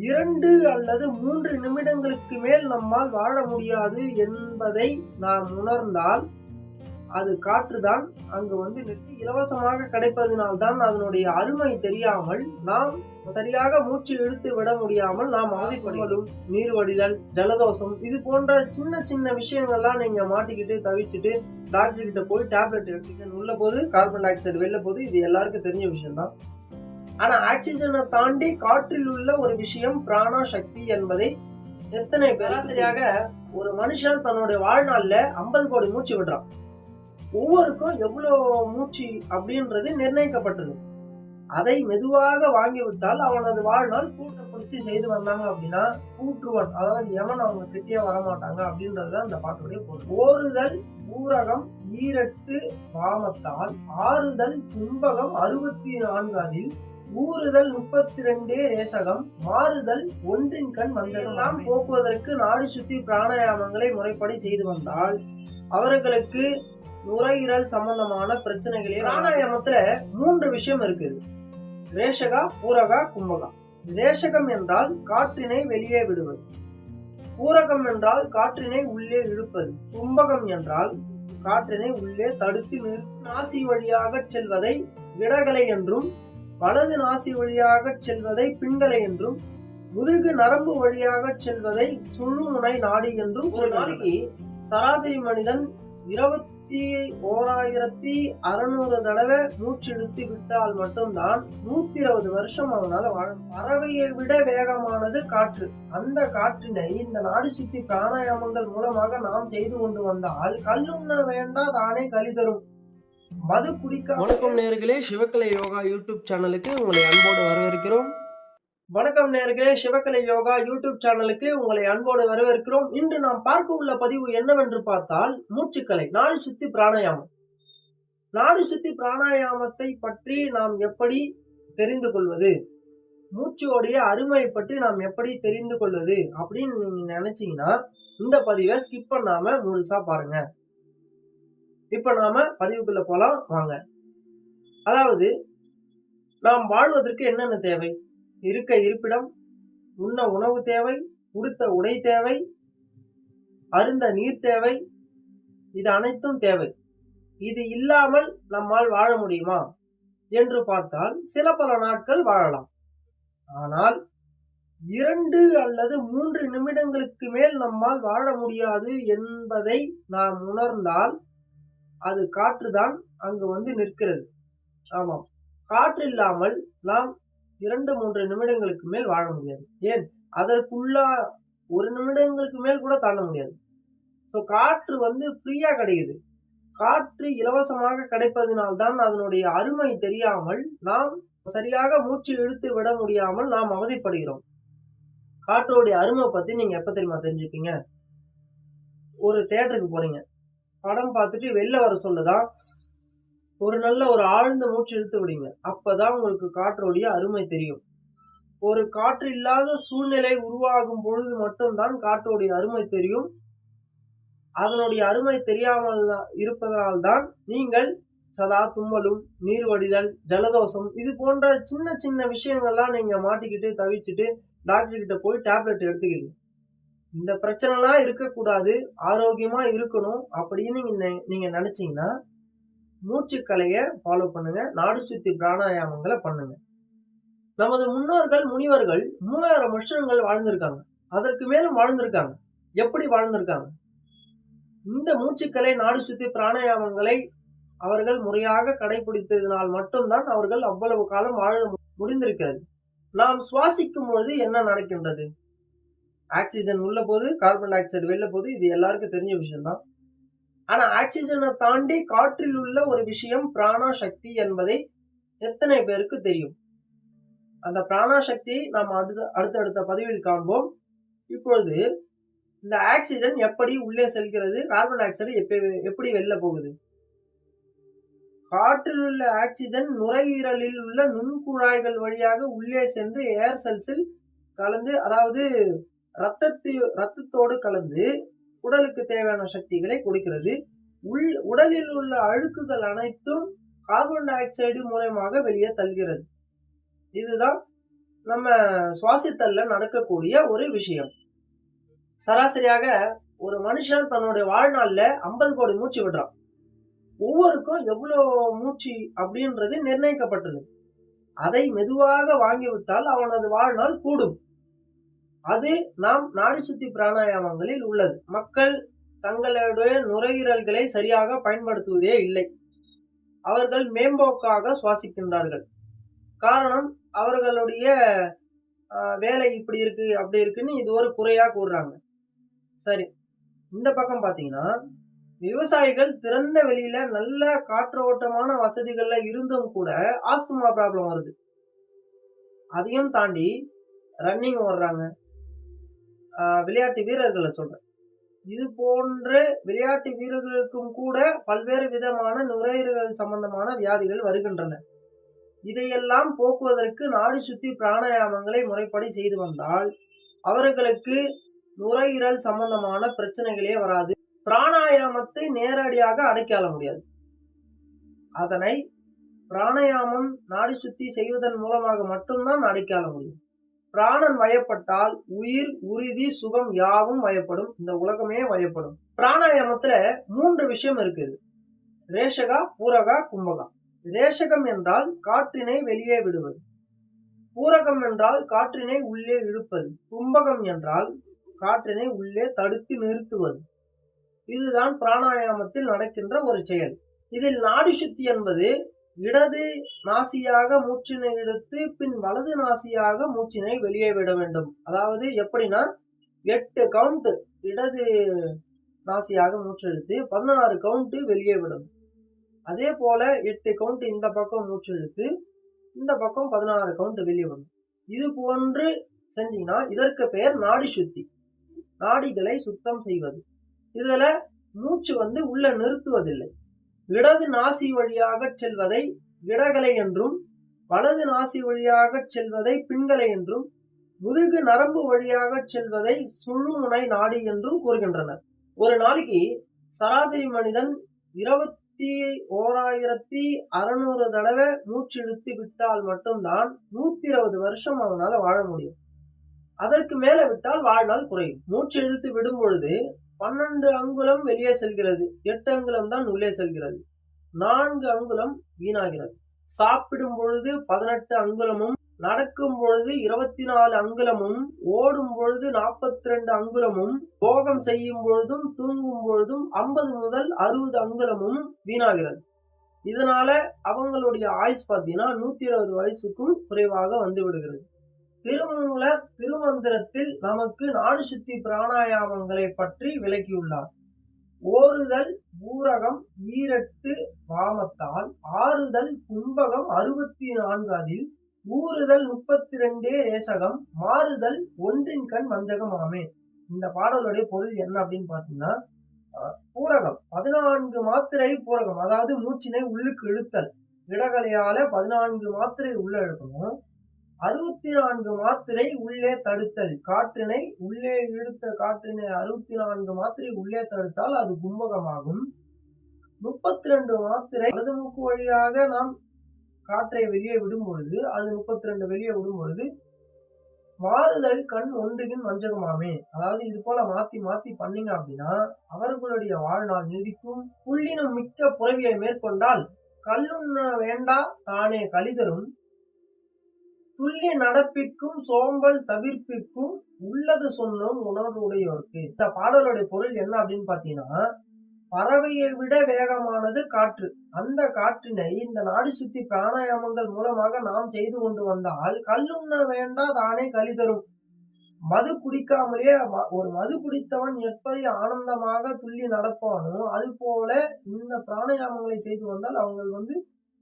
இரண்டு அல்லது மூன்று நிமிடங்களுக்கு மேல் நம்மால் வாழ முடியாது என்பதை நாம் உணர்ந்தால் அது காற்றுதான். அங்கு வந்து நிறுத்தி இலவசமாக கிடைப்பதனால்தான் அதனுடைய அருமை தெரியாமல் நாம் சரியாக மூச்சு இழுத்து விட முடியாமல் நாம் அவதிப்படுவதும் நீர் வடிதல் ஜலதோஷம் இது போன்ற சின்ன சின்ன விஷயங்கள்லாம் நீங்க மாட்டிக்கிட்டு தவிச்சுட்டு டாக்டர் கிட்ட போய் டேப்லெட் எடுத்துக்கணும் உள்ள போது கார்பன் டை ஆக்சைடு வெளில போது இது எல்லாருக்கும் தெரிஞ்ச விஷயம் தான் ஆனா ஆக்சிஜனை தாண்டி காற்றில் உள்ள ஒரு விஷயம் பிராணா சக்தி என்பதை எத்தனை சராசரியாக ஒரு மனுஷன் தன்னுடைய வாழ்நாள்ல ஐம்பது கோடி மூச்சு விடுறான். ஒவ்வொருக்கும் எவ்வளவு மூச்சு அப்படின்றது நிர்ணயிக்கப்பட்டது. அதை மெதுவாக வாங்கி விட்டால் அவனது வாழ்நாள் கூட்ட பிடிச்சி செய்து வந்தாங்க அப்படின்னா கூற்றுவன் அதாவது எவன் அவங்க கிட்டே வரமாட்டாங்க அப்படின்றதுதான் இந்த பாட்டுடைய பொருள். ஓருதல் ஊரகம் ஈரட்டு வாமத்தால் ஆறுதல் கும்பகம் அறுபத்தி நான்காதில் ஊறுதல் முப்பத்தி ரெண்டே ரேசகம் மாறுதல் ஒன்றின் கண் வந்ததெல்லாம் போக்குவதற்கு நாடு சுத்தி பிராணாயாமங்களை முறைப்படி செய்து வந்தால் அவர்களுக்கு நுரையீரல் சம்பந்தமான பிரச்சனைகளே பிராணாயாமத்துல மூன்று விஷயம் இருக்குது. ரேஷகா பூரகா கும்பகா. ரேஷகம் என்றால் காற்றினை வெளியே விடுவது. பூரகம் என்றால் காற்றினை உள்ளே இழுப்பது. கும்பகம் என்றால் காற்றினை உள்ளே தடுத்து நாசி வழியாக செல்வதை விடகலை என்றும் வலது நாசி வழியாக செல்வதை பின்கலை என்றும் முதுகு நரம்பு வழியாக செல்வதை சுழுமுனை நாடி என்றும் ஒரு நாளைக்கு சராசரி மனிதன் இருபத்தி ஓராயிரத்தி அறுநூறு தடவை மூச்சு இழுத்து விட்டால் மட்டும்தான் நூத்தி இருபது வருஷம் அவனால வாழ பறவையை விட வேகமானது காற்று. அந்த காற்றினை இந்த நாடு சுத்தி பிராணாயாமங்கள் மூலமாக நாம் செய்து கொண்டு வந்தால் கல்லுண்ண வேண்டா தானே கலி தரும். மது குடிக்க வணக்கம் நேர்களே சிவக்கலை யோகா யூடியூப் சேனலுக்கு உங்களை அன்போடு வரவேற்கிறோம். வணக்கம் நேர்களே சிவக்கலை யோகா யூடியூப் சேனலுக்கு உங்களை அன்போடு வரவேற்கிறோம். இன்று நாம் பார்க்க உள்ள பதிவு என்னவென்று பார்த்தால் மூச்சுக்கலை நாடு சுத்தி பிராணாயாமம். நாடு சுத்தி பிராணாயாமத்தை பற்றி நாம் எப்படி தெரிந்து கொள்வது? மூச்சோடைய அருமை பற்றி நாம் எப்படி தெரிந்து கொள்வது அப்படின்னு நீங்க நினைச்சீங்கன்னா இந்த பதிவை ஸ்கிப் பண்ணாம முழுசா பாருங்க. இப்ப நாம பதிவுக்குள்ள போலாம் வாங்க. அதாவது நாம் வாழ்வதற்கு என்னென்ன தேவை? இருக்க இருப்பிடம் உண்ண உணவு தேவை உடுத்த உடை தேவை அருந்த நீர் தேவை இது அனைத்தும் தேவை. இது இல்லாமல் நம்மால் வாழ முடியுமா? என்று பார்த்தால் சில பல நாட்கள் வாழலாம். ஆனால் இரண்டு அல்லது மூன்று நிமிடங்களுக்கு மேல் நம்மால் வாழ முடியாது என்பதை நாம் உணர்ந்தால் அது காற்றுதான் அங்கு வந்து நிற்கிறது. ஆமாம். காற்று இல்லாமல் நாம் இரண்டு மூன்று நிமிடங்களுக்கு மேல் வாழ முடியாது. ஏன்? அதற்குள்ளா ஒரு நிமிடங்களுக்கு மேல் கூட தாண்ட முடியாது. ஸோ காற்று வந்து ஃப்ரீயாக கிடைக்குது காற்று இலவசமாக கிடைப்பதனால்தான் அதனுடைய அருமை தெரியாமல் நாம் சரியாக மூச்சு இழுத்து விட முடியாமல் நாம் அவதிப்படுகிறோம். காற்றோடைய அருமை பற்றி நீங்கள் எப்போ தெரியுமா தெரிஞ்சுப்பீங்க? ஒரு தேட்டருக்கு போகிறீங்க படம் பார்த்துட்டு வெளில வர சொல்லுதான் ஒரு நல்ல ஒரு ஆழ்ந்த மூச்சு இழுத்து விடுங்க. அப்பதான் உங்களுக்கு காற்றோடைய அருமை தெரியும். ஒரு காற்று இல்லாத சூழ்நிலை உருவாகும் பொழுது மட்டும்தான் காற்றோடைய அருமை தெரியும். அதனுடைய அருமை தெரியாமல் இருப்பதனால்தான் நீங்கள் சதா தும்மலும் நீர் வடிதல் ஜலதோஷம் இது போன்ற சின்ன சின்ன விஷயங்கள்லாம் நீங்க மாட்டிக்கிட்டு தவிச்சுட்டு டாக்டர் கிட்ட போய் டேப்லெட் எடுத்துக்கிறீங்க. இந்த பிரச்சனைலாம் இருக்கக்கூடாது ஆரோக்கியமா இருக்கணும் அப்படின்னு நீங்க நீங்க நினைச்சீங்கன்னா மூச்சுக்கலையை ஃபாலோ பண்ணுங்க நாடு சுத்தி பிராணாயாமங்களை பண்ணுங்க. நமது முன்னோர்கள் முனிவர்கள் மூவாயிரம் வருஷங்கள் வாழ்ந்திருக்காங்க. அதற்கு மேலும் வாழ்ந்திருக்காங்க. எப்படி வாழ்ந்திருக்காங்க? இந்த மூச்சுக்கலை நாடு சுத்தி பிராணாயாமங்களை அவர்கள் முறையாக கடைபிடித்ததினால் மட்டும்தான் அவர்கள் அவ்வளவு காலம் வாழ முடிந்திருக்கிறது. நாம் சுவாசிக்கும் பொழுது என்ன நடக்கின்றது? ஆக்சிஜன் உள்ள போது கார்பன் டை ஆக்சைடு வெளில போது இது எல்லாருக்கும் தெரிஞ்ச விஷயம்தான். ஆனா ஆக்சிஜனை தாண்டி காற்றில் உள்ள ஒரு விஷயம் பிராணா சக்தி என்பதை எத்தனை பேருக்கு தெரியும்? அந்த பிராணா சக்தி நாம் அடுத்த அடுத்தடுத்த பதிவில் காண்போம். இப்பொழுது இந்த ஆக்சிஜன் எப்படி உள்ளே செல்கிறது? கார்பன் டை ஆக்சைடு எப்படி எப்படி வெளில போகுது? காற்றில் உள்ள ஆக்சிஜன் நுரையீரலில் உள்ள நுண்குழாய்கள் வழியாக உள்ளே சென்று ஏர் செல்ஸில் கலந்து அதாவது ரத்தத்து ரத்தத்தோடு கலந்து உடலுக்கு தேவையான சக்திகளை கொடுக்கிறது. உள் உடலில் உள்ள அழுக்குகள் அனைத்தும் கார்பன் டை ஆக்சைடு மூலயமாக வெளியே தள்ளுகிறது. இதுதான் நம்ம சுவாசித்தல்ல நடக்கக்கூடிய ஒரு விஷயம். சராசரியாக ஒரு மனுஷன் தன்னுடைய வாழ்நாளில் ஐம்பது கோடி மூச்சு விடுறான். ஒவ்வொருக்கும் எவ்வளோ மூச்சு அப்படின்றது நிர்ணயிக்கப்பட்டது அதை மெதுவாக வாங்கிவிட்டால் அவனது வாழ்நாள் கூடும். அது நாம் நாடு சுத்தி பிராணாயாமங்களில் உள்ளது. மக்கள் தங்களுடைய நுரையீரல்களை சரியாக பயன்படுத்துவதே இல்லை. அவர்கள் மேம்போக்காக சுவாசிக்கின்றார்கள். காரணம் அவர்களுடைய வேலை இப்படி இருக்கு அப்படி இருக்குன்னு இது ஒரு குறையா கூறுறாங்க. சரி இந்த பக்கம் பாத்தீங்கன்னா விவசாயிகள் திறந்த வெளியில நல்ல காற்றோட்டமான வசதிகள்ல இருந்தும் கூட ஆஸ்துமா ப்ராப்ளம் வருது. அதையும் தாண்டி ரன்னிங் ஓடுறாங்க. விளையாட்டு வீரர்களை சொல்றேன். இது போன்று விளையாட்டு வீரர்களுக்கும் கூட பல்வேறு விதமான நுரையீரல் சம்பந்தமான வியாதிகள் வருகின்றன. இதையெல்லாம் போக்குவதற்கு நாடு சுத்தி பிராணாயாமங்களை முறைப்படி செய்து வந்தால் அவர்களுக்கு நுரையீரல் சம்பந்தமான பிரச்சனைகளே வராது. பிராணாயாமத்தை நேரடியாக அடைக்கால முடியாது. அதனை பிராணாயாமம் நாடி சுத்தி செய்வதன் மூலமாக மட்டும்தான் அடைக்கால முடியும். பிராணன் வயப்பட்டால் உயிர் உறுதி சுகம் யாவும் வயப்படும். இந்த உலகமே வயப்படும். பிராணாயாமத்துல மூன்று விஷயம் இருக்குது. ரேஷகா பூரகா கும்பகா. ரேஷகம் என்றால் காற்றினை வெளியே விடுவது. பூரகம் என்றால் காற்றினை உள்ளே இழுப்பது. கும்பகம் என்றால் காற்றினை உள்ளே தடுத்து நிறுத்துவது. இதுதான் பிராணாயாமத்தில் நடக்கின்ற ஒரு செயல். இதில் நாடி சுத்தி என்பது இடது நாசியாக மூச்சினை எடுத்து பின் வலது நாசியாக மூச்சினை வெளியே விட வேண்டும். அதாவது எப்படின்னா எட்டு கவுண்ட் இடது நாசியாக மூச்சு பதினாறு கவுண்ட் வெளியே விடும். அதே போல எட்டு கவுண்ட் இந்த பக்கம் மூச்சு இழுத்து இந்த பக்கம் பதினாறு கவுண்ட் வெளியே விடும். இது போன்று செஞ்சீங்கன்னா இதற்கு பெயர் நாடி சுத்தி. நாடிகளை சுத்தம் செய்வது. இதுல மூச்சு வந்து உள்ள நிறுத்துவதில்லை. இடது நாசி வழியாக செல்வதை இடகலை என்றும் வலது நாசி வழியாக செல்வதை பின்கலை என்றும் முதுகு நரம்பு வழியாக செல்வதை சுழுமுனை நாடி என்றும் கூறுகின்றனர். ஒரு நாளைக்கு சராசரி மனிதன் இருபத்தி ஓராயிரத்தி அறுநூறு தடவை மூச்சு இழுத்து விட்டால் மட்டும்தான் நூத்தி இருபது வருஷம் அவனால வாழ முடியும். அதற்கு மேல விட்டால் வாழ்நாள் குறையும். மூச்சு இழுத்து விடும் பொழுது பன்னெண்டு அங்குலம் வெளியே செல்கிறது. எட்டு அங்குலம் தான் உள்ளே செல்கிறது. நான்கு அங்குலம் வீணாகிறது. சாப்பிடும் பொழுது பதினெட்டு அங்குலமும் நடக்கும் பொழுது இருபத்தி நாலு அங்குலமும் ஓடும் பொழுது நாற்பத்தி ரெண்டு அங்குலமும் போகம் செய்யும் பொழுதும் தூங்கும் பொழுதும் ஐம்பது முதல் அறுபது அங்குலமும் வீணாகிறது. இதனால அவங்களுடைய ஆயுஸ் பார்த்தீங்கன்னா நூத்தி இருபது வயசுக்கும் குறைவாக வந்து விடுகிறது. திருமூல திருமந்திரத்தில் நமக்கு நாடு சுத்தி பிராணாயாமங்களை பற்றி விளக்கியுள்ளார். ஓறுதல் ஊரகம் ஈரட்டு வாமத்தால் ஆறுதல் கும்பகம் அறுபத்தி நான்கு அதில் ஊறுதல் முப்பத்தி ரெண்டே ரேசகம் மாறுதல் ஒன்றின் கண் மஞ்சகம் ஆமே இந்த பாடலுடைய பொருள் என்ன அப்படின்னு பார்த்தீங்கன்னா பூரகம். பதினான்கு மாத்திரை பூரகம் அதாவது மூச்சினை உள்ளுக்கு இழுத்தல். இடகலையால பதினான்கு மாத்திரை உள்ள இழுக்கணும். அறுபத்தி நான்கு மாத்திரை உள்ளே தடுத்தல். காற்றினை உள்ளே இழுத்த காற்றினை அறுபத்தி நான்கு மாத்திரை உள்ளே தடுத்தால் அது கும்பகமாகும். முப்பத்தி ரெண்டு மாத்திரை வலது மூக்கு வழியாக நாம் காற்றை வெளியே விடும் பொழுது அது முப்பத்தி ரெண்டு வெளியே விடும் பொழுது மாறுதல் கண் ஒன்றின் வஞ்சகமாமே. அதாவது இது போல மாத்தி மாத்தி பண்ணீங்க அப்படின்னா அவர்களுடைய வாழ்நாள் நீடிக்கும். புள்ளினும் மிக்க புறவியை மேற்கொண்டால் கல்லுண்ண வேண்டா தானே கழிதரும். துல்லிய நடப்பிற்கும் சோம்பல் தவிர்ப்பிற்கும் உள்ளது சொன்னோம் உணர்வுடையோருக்கு. இந்த பாடலுடைய பொருள் என்ன அப்படின்னு பாத்தீங்கன்னா பறவையை விட வேகமானது காற்று. அந்த காற்றினை இந்த நாடு சுத்தி பிராணாயாமங்கள் மூலமாக நாம் செய்து கொண்டு வந்தால் கல்லுண்ண வேண்டா தானே கழிதரும் மது குடிக்காமலே ஒரு மது குடித்தவன் எப்படி ஆனந்தமாக துள்ளி நடப்பானோ அது போல இந்த பிராணாயாமங்களை செய்து வந்தால் அவங்கள் வந்து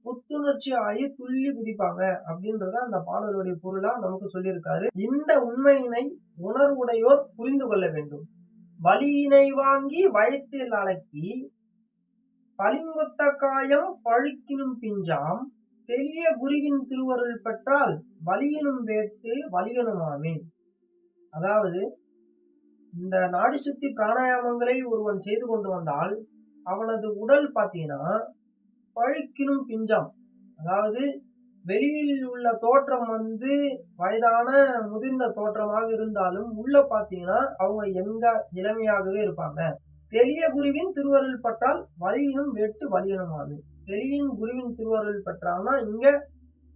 புத்துணர்ச்சி ஆகி துள்ளி குதிப்பாங்க அப்படின்றத அந்த பாடலுடைய பொருளா நமக்கு சொல்லியிருக்காரு. இந்த உண்மையினை உணர்வுடையோர் புரிந்து கொள்ள வேண்டும். வலியினை வாங்கி வயத்தில் அடக்கி பளிங்கொத்த காயம் பழுக்கினும் பிஞ்சாம் பெரிய குருவின் திருவருள் பெற்றால் வலியனும் வேட்டு வலியனுமாமே. அதாவது இந்த நாடி சுத்தி பிராணாயாமங்களை ஒருவன் செய்து கொண்டு வந்தால் அவனது உடல் பார்த்தீங்கன்னா பழுக்கினும் பிஞ்சம். அதாவது வெளியில் உள்ள தோற்றம் வந்து வயதான முதிர்ந்த தோற்றமாக இருந்தாலும் உள்ள பாத்தீங்கன்னா அவங்க எங்க இளமையாகவே இருப்பாங்க. தெளிய குருவின் திருவருள் பற்றால் வலியினும் வெட்டு வலியனுமாது தெளியின் குருவின் திருவருள் பெற்றால்னா இங்க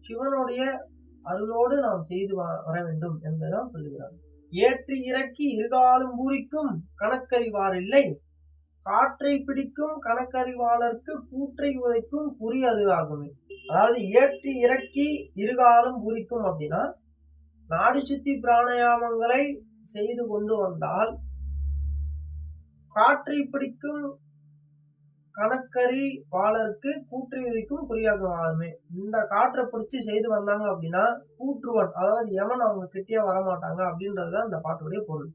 சிவனுடைய அருளோடு நாம் செய்து வர வேண்டும் என்பதுதான் சொல்லுகிறார். ஏற்றி இறக்கி இருகாலும் பூரிக்கும் கணக்கறிவாரில்லை காற்றை பிடிக்கும் கணக்கறிவாளருக்கு கூற்றை உதைக்கும் குறி அது ஆகுமே. அதாவது ஏற்றி இறக்கி இருகாலம் குறிக்கும் அப்படின்னா நாடு சுத்தி பிராணயாமங்களை செய்து கொண்டு வந்தால் காற்றை பிடிக்கும் கணக்கறி வாழருக்கு கூற்று விதிக்கும் குறியாக ஆகுமே. இந்த காற்றை பிடிச்சி செய்து வந்தாங்க அப்படின்னா கூற்றுவன் அதாவது எவன் அவங்க கிட்டே வரமாட்டாங்க அப்படின்றதுதான் இந்த பாட்டுடைய பொருள்.